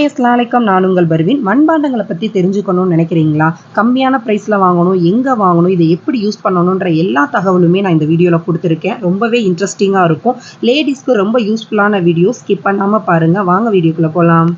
Hi அஸ்லாம் நான் உங்கள் பர்வீன். மண்பாண்டங்களை பற்றி தெரிஞ்சுக்கணும்னு நினைக்கிறீங்களா? கம்மியான ப்ரைஸில் வாங்கணும் எங்கே வாங்கணும் இதை எப்படி யூஸ் பண்ணணுன்ற எல்லா தகவலுமே நான் இந்த வீடியோவில் கொடுத்துருக்கேன். ரொம்பவே இன்ட்ரெஸ்டிங்காக இருக்கும். லேடிஸ்க்கு ரொம்ப யூஸ்ஃபுல்லான வீடியோ ஸ்கிப் பண்ணாமல் பாருங்கள் வாங்க வீடியோக்குள்ளே போகலாம்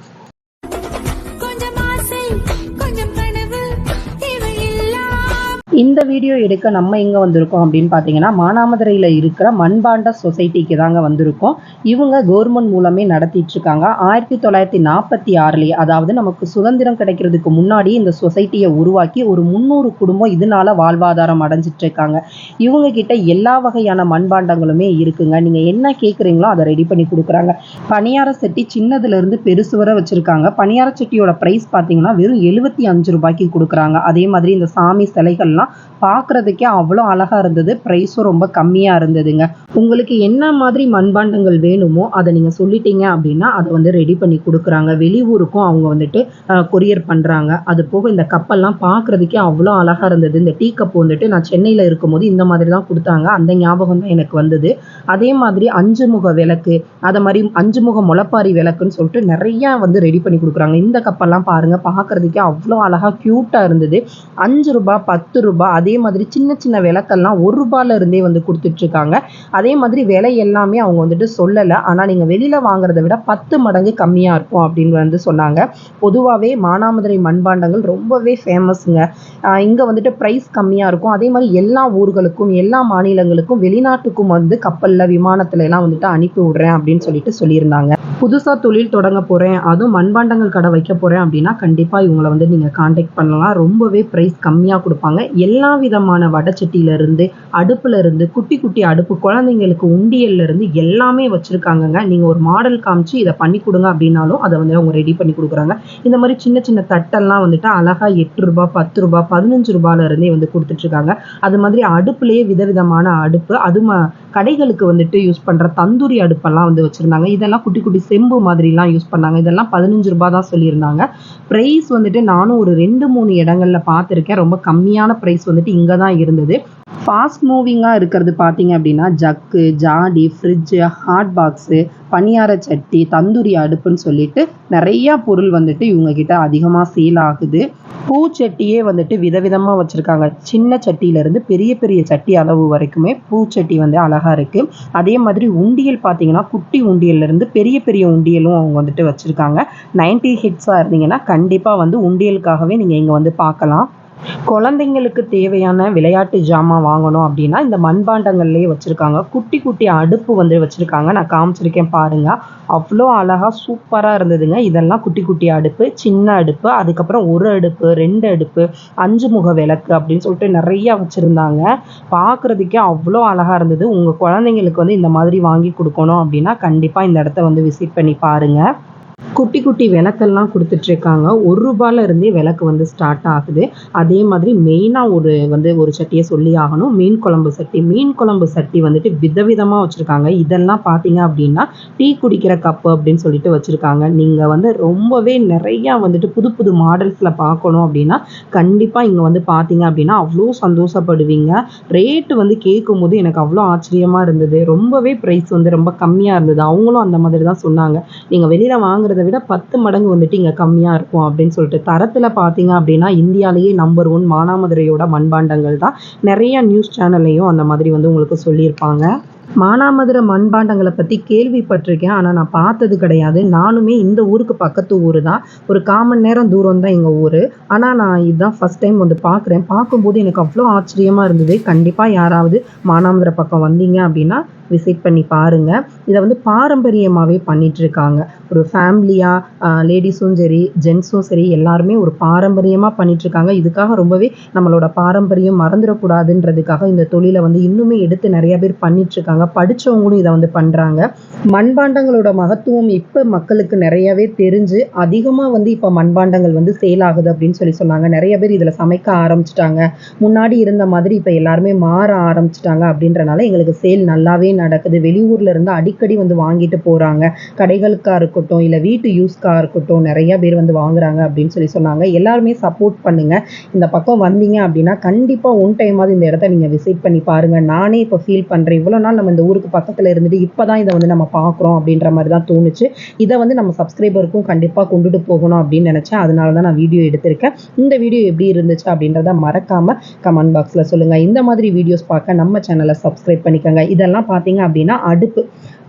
இந்த வீடியோ எடுக்க நம்ம எங்கே வந்திருக்கோம் அப்படின்னு பார்த்தீங்கன்னா மானாமதுரையில் இருக்கிற மண்பாண்ட சொசைட்டிக்கு தாங்க வந்திருக்கோம். இவங்க கவர்மெண்ட் மூலமே நடத்திட்டு இருக்காங்க. ஆயிரத்தி தொள்ளாயிரத்தி நாற்பத்தி ஆறுலேயே அதாவது நமக்கு சுதந்திரம் கிடைக்கிறதுக்கு முன்னாடி இந்த சொசைட்டியை உருவாக்கி ஒரு முந்நூறு குடும்பம் இதனால வாழ்வாதாரம் அடைஞ்சிட்டு இருக்காங்க. இவங்க கிட்ட எல்லா வகையான மண்பாண்டங்களுமே இருக்குங்க. நீங்கள் என்ன கேட்குறீங்களோ அதை ரெடி பண்ணி கொடுக்குறாங்க. பணியார சட்டி சின்னதுலேருந்து பெருசு வர வச்சுருக்காங்க. பணியார சட்டியோட ப்ரைஸ் பார்த்தீங்கன்னா வெறும் எழுபத்தி அஞ்சு ரூபாய்க்கு கொடுக்குறாங்க. அதே மாதிரி இந்த சாமி சிலைகள்லாம் பார்க்கறதுக்கே அவ்வளோ அழகா இருந்தது. ப்ரைஸும் ரொம்ப கம்மியாக இருந்ததுங்க. உங்களுக்கு என்ன மாதிரி மண்பாண்டங்கள் வேணுமோ அதை நீங்கள் சொல்லிட்டீங்க அப்படின்னா அதை வந்து ரெடி பண்ணி கொடுக்குறாங்க. வெளியூருக்கும் அவங்க வந்துட்டு கொரியர் பண்ணுறாங்க அது போக இந்த கப்பெல்லாம் பார்க்கறதுக்கே அவ்வளோ அழகா இருந்தது. இந்த டீ கப் வந்துட்டு நான் சென்னையில் இருக்கும்போது இந்த மாதிரி தான் கொடுத்தாங்க. அந்த ஞாபகம் தான் எனக்கு வந்தது. அதே மாதிரி அஞ்சு முக விளக்கு அதை மாதிரி அஞ்சு முக முளப்பாரி விளக்குன்னு சொல்லிட்டு நிறைய வந்து ரெடி பண்ணி கொடுக்குறாங்க. இந்த கப்பெல்லாம் பாருங்க பார்க்கறதுக்கே அவ்வளோ அழகா க்யூட்டாக இருந்தது. அஞ்சு ரூபாய் பத்து ரூபா அதே மாதிரி சின்ன சின்ன விளக்கெல்லாம் ஒரு ரூபாயில இருந்தே வந்து கொடுத்துட்ருக்காங்க. அதே மாதிரி விலை எல்லாமே அவங்க வந்துட்டு சொல்லலை. ஆனால் நீங்கள் வெளியில் வாங்குறத விட பத்து மடங்கு கம்மியாக இருக்கும் அப்படின்னு வந்து சொன்னாங்க. பொதுவாகவே மானாமதுரை மண்பாண்டங்கள் ரொம்பவே ஃபேமஸுங்க இங்கே வந்துட்டு ப்ரைஸ் கம்மியாக இருக்கும். அதே மாதிரி எல்லா ஊர்களுக்கும் எல்லா மாநிலங்களுக்கும் வெளிநாட்டுக்கும் வந்து கப்பலில் விமானத்துல எல்லாம் வந்துட்டு அனுப்பி விடுறேன் அப்படின்னு சொல்லிட்டு சொல்லியிருந்தாங்க. புதுசாக தொழில் தொடங்க போகிறேன் அதுவும் மண்பாண்டங்கள் கடை வைக்க போகிறேன் அப்படின்னா கண்டிப்பாக இவங்களை வந்து நீங்கள் காண்டாக்ட் பண்ணலாம். ரொம்பவே ப்ரைஸ் கம்மியாக கொடுப்பாங்க. எல்லா விதமான வடச்சட்டியிலேருந்து அடுப்புலேருந்து இருந்து குட்டி குட்டி அடுப்பு குழந்தைங்களுக்கு உண்டியல்ல இருந்து எல்லாமே வச்சுருக்காங்கங்க. நீங்கள் ஒரு மாடல் காமிச்சு இதை பண்ணி கொடுங்க அப்படின்னாலும் அதை வந்து அவங்க ரெடி பண்ணி கொடுக்குறாங்க. இந்த மாதிரி சின்ன சின்ன தட்டெல்லாம் வந்துட்டு அழகாக எட்டு ரூபா பத்து ரூபா பதினஞ்சு ரூபாயில இருந்தே வந்து கொடுத்துட்ருக்காங்க அது மாதிரி அடுப்புலேயே விதவிதமான அடுப்பு அது ம கடைகளுக்கு வந்துட்டு யூஸ் பண்ற தந்தூரி அடுப்பெல்லாம் வந்து வச்சிருந்தாங்க. இதெல்லாம் குட்டி குட்டி செம்பு மாதிரிலாம் யூஸ் பண்ணாங்க. இதெல்லாம் பதினஞ்சு ரூபாய் தான் சொல்லியிருந்தாங்க. ப்ரைஸ் வந்துட்டு நானும் ஒரு ரெண்டு மூணு இடங்கள்ல பார்த்துருக்கேன். ரொம்ப கம்மியான ப்ரைஸ் வந்துட்டு இங்கே தான் இருந்தது. ஃபாஸ்ட் மூவிங்காக இருக்கிறது பார்த்தீங்க அப்படின்னா ஜக்கு ஜாடி ஃப்ரிட்ஜு ஹாட் பாக்ஸு பணியார சட்டி தந்தூரி அடுப்புன்னு சொல்லிட்டு நிறையா பொருள் வந்துட்டு இவங்க கிட்ட அதிகமாக சேல் ஆகுது பூச்சட்டியே வந்துட்டு விதவிதமாக வச்சுருக்காங்க. சின்ன சட்டியிலேருந்து பெரிய பெரிய சட்டி அளவு வரைக்குமே பூச்சட்டி வந்து அழகாக இருக்குது அதே மாதிரி உண்டியல் பார்த்தீங்கன்னா குட்டி உண்டியல்லேருந்து பெரிய பெரிய உண்டியலும் அவங்க வந்துட்டு வச்சுருக்காங்க. நைன்டி ஹிட்ஸாக இருந்தீங்கன்னா கண்டிப்பாக வந்து உண்டியலுக்காகவே நீங்கள் இங்கே வந்து பார்க்கலாம் குழந்தைங்களுக்கு தேவையான விளையாட்டு ஜாமான் வாங்கணும் அப்படின்னா இந்த மண்பாண்டங்கள்லேயே வச்சுருக்காங்க. குட்டி குட்டி அடுப்பு வந்து வச்சுருக்காங்க. நான் காமிச்சிருக்கேன் பாருங்க. அவ்வளோ அழகாக சூப்பராக இருந்ததுங்க. இதெல்லாம் குட்டி குட்டி அடுப்பு சின்ன அடுப்பு அதுக்கப்புறம் ஒரு அடுப்பு ரெண்டு அடுப்பு அஞ்சு முக விளக்கு அப்படின்னு சொல்லிட்டு நிறைய வச்சுருந்தாங்க. பார்க்குறதுக்கே அவ்வளோ அழகாக இருந்தது. உங்கள் குழந்தைங்களுக்கு வந்து இந்த மாதிரி வாங்கி கொடுக்கணும் அப்படின்னா கண்டிப்பாக இந்த இடத்த வந்து விசிட் பண்ணி பாருங்கள் குட்டி குட்டி விளக்கெல்லாம் கொடுத்துட்ருக்காங்க. ஒரு ரூபால இருந்தே விளக்கு வந்து ஸ்டார்ட் ஆகுது. அதே மாதிரி மெயினாக ஒரு வந்து ஒரு சட்டியை சொல்லி ஆகணும். மீன் குழம்பு சட்டி. மீன் குழம்பு சட்டி வந்துட்டு விதவிதமாக வச்சுருக்காங்க. இதெல்லாம் பார்த்தீங்க அப்படின்னா டீ குடிக்கிற கப்பு அப்படின்னு சொல்லிட்டு வச்சுருக்காங்க. நீங்கள் வந்து ரொம்பவே நிறையா வந்துட்டு புது புது மாடல்ஸில் பார்க்கணும் அப்படின்னா கண்டிப்பாக இங்கே வந்து பார்த்தீங்க அப்படின்னா அவ்வளோ சந்தோஷப்படுவீங்க. ரேட்டு வந்து கேட்கும்போது எனக்கு அவ்வளோ ஆச்சரியமாக இருந்தது. ரொம்பவே ப்ரைஸ் வந்து ரொம்ப கம்மியாக இருந்தது. அவங்களும் அந்த மாதிரி தான் சொன்னாங்க. நீங்கள் வெளியில் வாங்குறத விட பத்து மடங்கு வந்துட்டு இங்கே கம்மியாக இருக்கும் அப்படின்னு சொல்லிட்டு தரத்தில் பார்த்தீங்க அப்படின்னா இந்தியாலேயே நம்பர் ஒன் மானாமதுரையோட மண்பாண்டங்கள் தான். நிறைய நியூஸ் சேனல்லையும் அந்த மாதிரி வந்து உங்களுக்கு சொல்லியிருப்பாங்க. மானாமதுரை மண்பாண்டங்களை பற்றி கேள்விப்பட்டிருக்கேன். ஆனால் நான் பார்த்தது கிடையாது. நானுமே இந்த ஊருக்கு பக்கத்து ஊர் தான். ஒரு காமன் நேரம் தூரம் தான் எங்கள் ஊர். ஆனால் நான் இதுதான் ஃபஸ்ட் டைம் வந்து பார்க்குறேன். பார்க்கும்போது எனக்கு அவ்வளோ ஆச்சரியமாக இருந்தது. கண்டிப்பாக யாராவது மானாமதுரை பக்கம் வந்தீங்க அப்படின்னா விசிட் பண்ணி பாருங்கள் இதை வந்து பாரம்பரியமாகவே பண்ணிகிட்ருக்காங்க இருக்காங்க ஒரு ஃபேமிலியாக லேடிஸும் சரி ஜென்ஸும் சரி எல்லாருமே ஒரு பாரம்பரியமாக பண்ணிகிட்ருக்காங்க இருக்காங்க இதுக்காக ரொம்பவே நம்மளோட பாரம்பரியம் மறந்துடக்கூடாதுன்றதுக்காக இந்த தொழிலை வந்து இன்னுமே எடுத்து நிறைய பேர் பண்ணிகிட்ருக்காங்க படித்தவங்களும் இதை வந்து பண்ணுறாங்க மண்பாண்டங்களோட மகத்துவம் இப்போ மக்களுக்கு நிறையவே தெரிஞ்சு அதிகமாக வந்து இப்போ மண்பாண்டங்கள் வந்து சேல் ஆகுது அப்படின்னு சொல்லி சொன்னாங்க. நிறைய பேர் இதில் சமைக்க ஆரம்பிச்சிட்டாங்க. முன்னாடி இருந்த மாதிரி இப்போ எல்லாருமே மாற ஆரம்பிச்சிட்டாங்க அப்படின்றனால எங்களுக்கு சேல் நல்லாவே நடக்குது. வெளியூர்ல இருந்து அடிக்கடி வந்து வாங்கிட்டு போறாங்க. கடைகளுக்கா இருக்கட்டும் இல்லை வீட்டு யூஸ்க்காக இருக்கட்டும் நிறைய பேர் வந்து வாங்குறாங்க அப்படின்னு சொல்லி சொன்னாங்க. எல்லாருமே சப்போர்ட் பண்ணுங்க. இந்த பக்கம் வந்தீங்க அப்படின்னா கண்டிப்பாக ஒன் டைமாவது இந்த இடத்த நீங்கள் விசிட் பண்ணி பாருங்க. நானே இப்போ ஃபீல் பண்ணுறேன் இவ்வளோ நாள் நம்ம இந்த ஊருக்கு பக்கத்தில் இருந்துட்டு இப்போ தான் இதை வந்து நம்ம பார்க்குறோம் அப்படின்ற மாதிரி தான் தோணுச்சு. இதை வந்து நம்ம சப்ஸ்கிரைபருக்கும் கண்டிப்பாக கொண்டுட்டு போகணும் அப்படின்னு நினச்சேன். அதனால தான் நான் வீடியோ எடுத்திருக்கேன். இந்த வீடியோ எப்படி இருந்துச்சு அப்படின்றத மறக்காம கமெண்ட் பாக்ஸில் சொல்லுங்கள் இந்த மாதிரி வீடியோஸ் பார்க்க நம்ம சேனலை சப்ஸ்கிரைப் பண்ணிக்கோங்க. இதெல்லாம் பார்த்தீங்க அப்படின்னா அடுப்பு.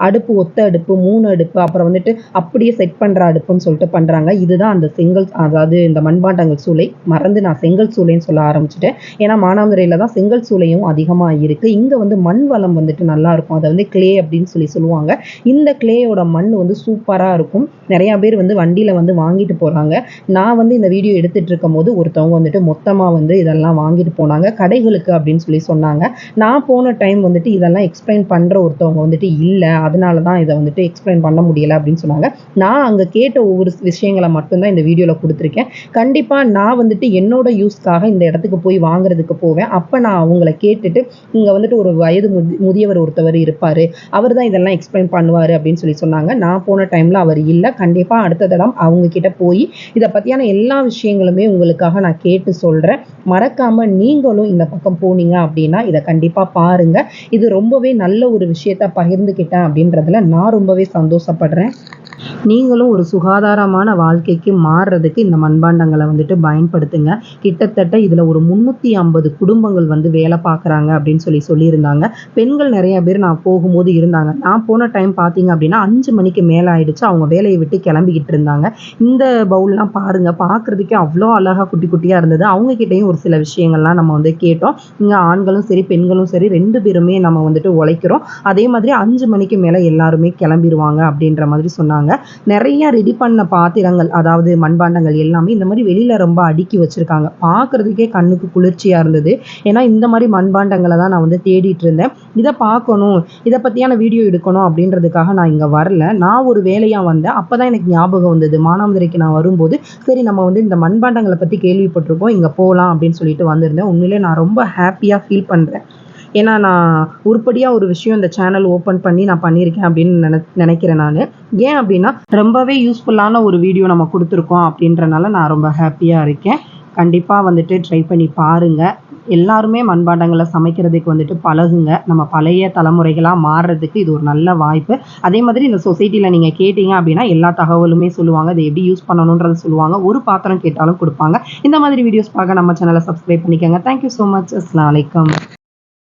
அடுப்பு ஒத்த அடுப்பு மூணு அடுப்பு அப்புறம் வந்துட்டு அப்படியே செட் பண்ணுற அடுப்புன்னு சொல்லிட்டு பண்ணுறாங்க இதுதான் அந்த செங்கல் அதாவது இந்த மண்பாண்டங்கள் சூளை. மறந்து நான் செங்கல் சூளைன்னு சொல்ல ஆரம்பிச்சிட்டேன். ஏன்னா மானாமதுரையில் தான் செங்கல் சூளையும் அதிகமாக இருக்குது இங்கே வந்து மண் வளம் வந்துட்டு நல்லா இருக்கும். அதை வந்து கிளே அப்படின்னு சொல்லி சொல்லுவாங்க. இந்த கிளேயோட மண் வந்து சூப்பராக இருக்கும். நிறையா பேர் வந்து வண்டியில் வந்து வாங்கிட்டு போகிறாங்க நான் வந்து இந்த வீடியோ எடுத்துட்டு இருக்கும் போது ஒருத்தவங்க வந்துட்டு மொத்தமாக வந்து இதெல்லாம் வாங்கிட்டு போனாங்க. கடைகளுக்கு அப்படின்னு சொல்லி சொன்னாங்க. நான் போன டைம் வந்துட்டு இதெல்லாம் எக்ஸ்பிளைன் பண்ணுற ஒருத்தவங்க வந்துட்டு இல்லை. அதனால தான் இதை வந்துட்டு எக்ஸ்பிளைன் பண்ண முடியல அப்படின்னு சொன்னாங்க. நான் அங்கே கேட்ட ஒவ்வொரு விஷயங்களை மட்டும்தான் இந்த வீடியோவில் கொடுத்துருக்கேன். கண்டிப்பாக நான் வந்துட்டு என்னோட யூஸ்க்காக இந்த இடத்துக்கு போய் வாங்குறதுக்கு போவேன். அப்போ நான் அவங்கள கேட்டுட்டு இங்கே வந்துட்டு ஒரு வயது முதி முதியவர் ஒருத்தவர் இருப்பார். அவர் தான் இதெல்லாம் எக்ஸ்பிளைன் பண்ணுவார் அப்படின்னு சொல்லி சொன்னாங்க. நான் போன டைமில் அவர் இல்லை. கண்டிப்பாக அடுத்த தடம் அவங்க கிட்ட போய் இதை பற்றியான எல்லா விஷயங்களுமே உங்களுக்காக நான் கேட்டு சொல்கிறேன் மறக்காமல் நீங்களும் இந்த பக்கம் போனீங்க அப்படின்னா இதை கண்டிப்பாக பாருங்கள் இது ரொம்பவே நல்ல ஒரு விஷயத்த பகிர்ந்துக்கிட்டேன் அப்படின்றதுல நான் ரொம்பவே சந்தோஷப்படுறேன். நீங்களும் ஒரு சுகாதாரமான வாழ்க்கைக்கு மாறுறதுக்கு இந்த மண்பாண்டங்களை வந்துட்டு பயன்படுத்துங்க. கிட்டத்தட்ட இதில் ஒரு முந்நூற்றி ஐம்பது குடும்பங்கள் வந்து வேலை பார்க்குறாங்க அப்படின்னு சொல்லி சொல்லியிருந்தாங்க. பெண்கள் நிறைய பேர் நான் போகும்போது இருந்தாங்க. நான் போன டைம் பார்த்தீங்க அப்படின்னா அஞ்சு மணிக்கு மேலே ஆயிடுச்சு. அவங்க வேலையை விட்டு கிளம்பிக்கிட்டு இருந்தாங்க. இந்த பவுல்லாம் பாருங்க பார்க்குறதுக்கே அவ்வளோ அழகாக குட்டி குட்டியாக இருந்தது. அவங்க கிட்டேயும் ஒரு சில விஷயங்கள்லாம் நம்ம வந்து கேட்டோம். இங்கே ஆண்களும் சரி பெண்களும் சரி ரெண்டு பேருமே நம்ம வந்துட்டு உழைக்கிறோம். அதே மாதிரி அஞ்சு மணிக்கு மேலே எல்லாருமே கிளம்பிடுவாங்க அப்படின்ற மாதிரி சொன்னாங்க. நிறைய ரெடி பண்ண பாத்திரங்கள் அதாவது மண்பாண்டங்கள் எல்லாமே இந்த மாதிரி வெளியில் ரொம்ப அடுக்கி வச்சுருக்காங்க. பார்க்குறதுக்கே கண்ணுக்கு குளிர்ச்சியாக இருந்தது. ஏன்னா இந்த மாதிரி மண்பாண்டங்களை தான் நான் வந்து தேடிட்டு இருந்தேன். இதை பார்க்கணும் இதை பற்றியான வீடியோ எடுக்கணும் அப்படின்றதுக்காக நான் இங்கே வரல. நான் ஒரு வேலையாக வந்தேன். அப்போ தான் எனக்கு ஞாபகம் வந்தது. மானாமதுரைக்கு நான் வரும்போது சரி நம்ம வந்து இந்த மண்பாண்டங்களை பற்றி கேள்விப்பட்டிருக்கோம் இங்கே போகலாம் அப்படின்னு சொல்லிட்டு வந்திருந்தேன். உண்மையிலே நான் ரொம்ப ஹாப்பியாக ஃபீல் பண்ணுறேன் ஏன்னா நான் உருப்படியாக ஒரு விஷயம் இந்த சேனல் ஓப்பன் பண்ணி நான் பண்ணியிருக்கேன் அப்படின்னு நினை நினைக்கிறேன் நான். ஏன் அப்படின்னா ரொம்பவே யூஸ்ஃபுல்லான ஒரு வீடியோ நம்ம கொடுத்துருக்கோம் அப்படின்றனால நான் ரொம்ப ஹாப்பியாக இருக்கேன். கண்டிப்பாக வந்துட்டு ட்ரை பண்ணி பாருங்கள் எல்லாருமே மண்பாண்டங்களை சமைக்கிறதுக்கு வந்துட்டு பழகுங்க. நம்ம பழைய தலைமுறைகளாக மாறுறதுக்கு இது ஒரு நல்ல வாய்ப்பு. அதே மாதிரி இந்த சொசைட்டியில் நீங்கள் கேட்டீங்க அப்படின்னா எல்லா தகவலுமே சொல்லுவாங்க. அதை எப்படி யூஸ் பண்ணணுன்றது சொல்லுவாங்க. ஒரு பாத்திரம் கேட்டாலும் கொடுப்பாங்க. இந்த மாதிரி வீடியோஸ் பார்க்க நம்ம சேனலை சப்ஸ்கிரைப் பண்ணிக்கோங்க. தேங்க்யூ ஸோ மச் அஸ்லாம் வலைக்கம்